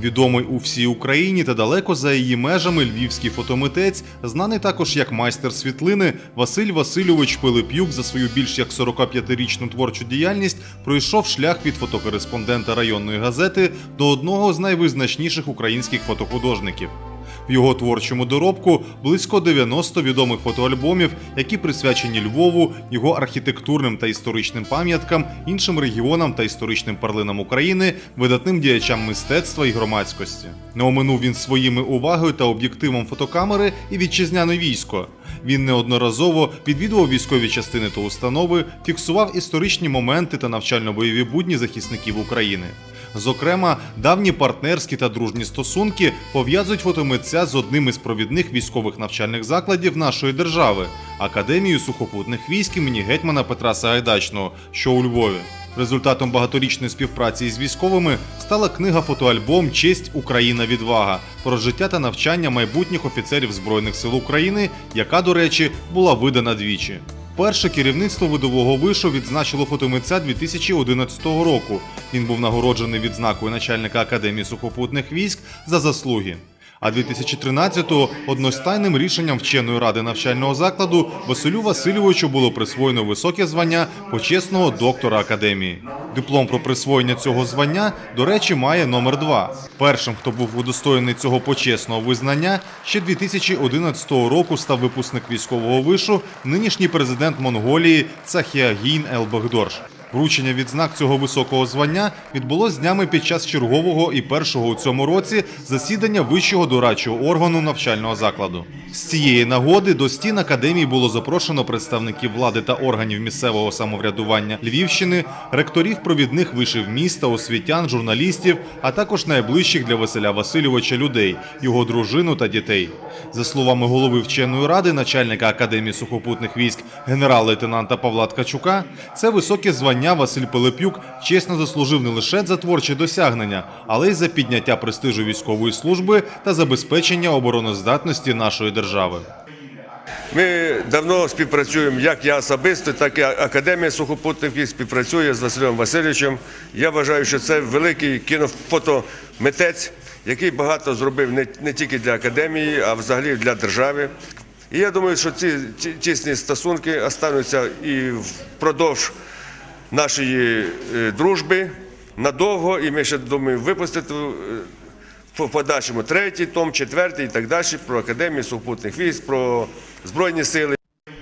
Відомий у всій Україні та далеко за її межами львівський фотомитець, знаний також як майстер світлини, Василь Васильович Пилип'юк за свою більш як 45-річну творчу діяльність пройшов шлях від фотокореспондента районної газети до одного з найвизначніших українських фотохудожників. В його творчому доробку близько 90 відомих фотоальбомів, які присвячені Львову, його архітектурним та історичним пам'яткам, іншим регіонам та історичним перлинам України, видатним діячам мистецтва і громадськості. Не оминув він своїми увагою та об'єктивом фотокамери і вітчизняне військо. Він неодноразово відвідував військові частини та установи, фіксував історичні моменти та навчально-бойові будні захисників України. Зокрема, давні партнерські та дружні стосунки пов'язують фотомитця з одним із провідних військових навчальних закладів нашої держави Академією сухопутних військ імені гетьмана Петра Сагайдачного, що у Львові. Результатом багаторічної співпраці із військовими стала книга фотоальбом Честь Україна Відвага про життя та навчання майбутніх офіцерів Збройних сил України, яка, до речі, була видана двічі. Перше керівництво видового вишу відзначило фотомитця 2011 року. Він був нагороджений відзнакою начальника Академії сухопутних військ за заслуги. А 2013-го одностайним рішенням вченої ради навчального закладу Василю Васильовичу було присвоєно високе звання почесного доктора академії. Диплом про присвоєння цього звання, до речі, має номер 2. Першим, хто був удостоєний цього почесного визнання, ще 2011 року став випускник військового вишу, нинішній президент Монголії Цахіагін Елбагдорж. Вручення відзнак цього високого звання відбулось днями під час чергового і першого у цьому році засідання вищого дорадчого органу навчального закладу. З цієї нагоди до стін академії було запрошено представників влади та органів місцевого самоврядування Львівщини, ректорів провідних вишів міста, освітян, журналістів, а також найближчих для Василя Васильовича людей, його дружину та дітей. За словами голови вченої ради, начальника академії сухопутних військ генерал-лейтенанта Павла Ткачука, це високе звання Василь Пилипюк чесно заслужив не лише за творчі досягнення, але й за підняття престижу військової служби та забезпечення обороноздатності нашої держави. Ми давно співпрацюємо, як я особисто, так і Академія сухопутних військ співпрацює з Василем Васильовичем. Я вважаю, що це великий кінофотомитець, який багато зробив не тільки для академії, а взагалі для держави. І я думаю, що ці тісні стосунки остануться і впродовж нашої е, дружби надовго, і ми ще думаємо випустити е, в подальшому третій том, четвертий і так далі про академію сухопутних військ, про збройні сили.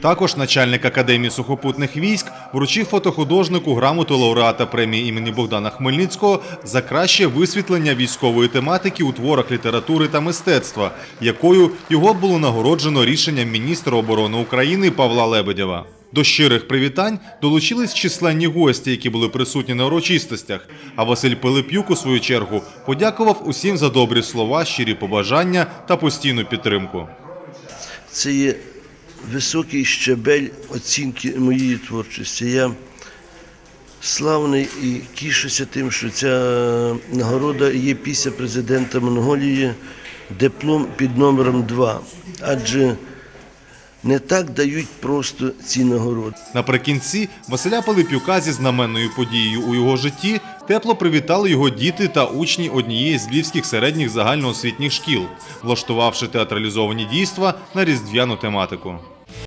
Також начальник академії сухопутних військ вручив фотохудожнику грамоту лауреата премії імені Богдана Хмельницького за краще висвітлення військової тематики у творах літератури та мистецтва, якою його було нагороджено рішенням міністра оборони України Павла Лебедєва. До щирих привітань долучились численні гості, які були присутні на урочистостях. А Василь Пилип'юк, у свою чергу, подякував усім за добрі слова, щирі побажання та постійну підтримку. це є високий щебель оцінки моєї творчості. Я славний і тішуся тим, що ця нагорода є після президента Монголії диплом під номером 2. Адже не так дають просто ці нагороди. Наприкінці Василя Пилипюка зі знаменною подією у його житті тепло привітали його діти та учні однієї з львівських середніх загальноосвітніх шкіл, влаштувавши театралізовані дійства на різдвяну тематику.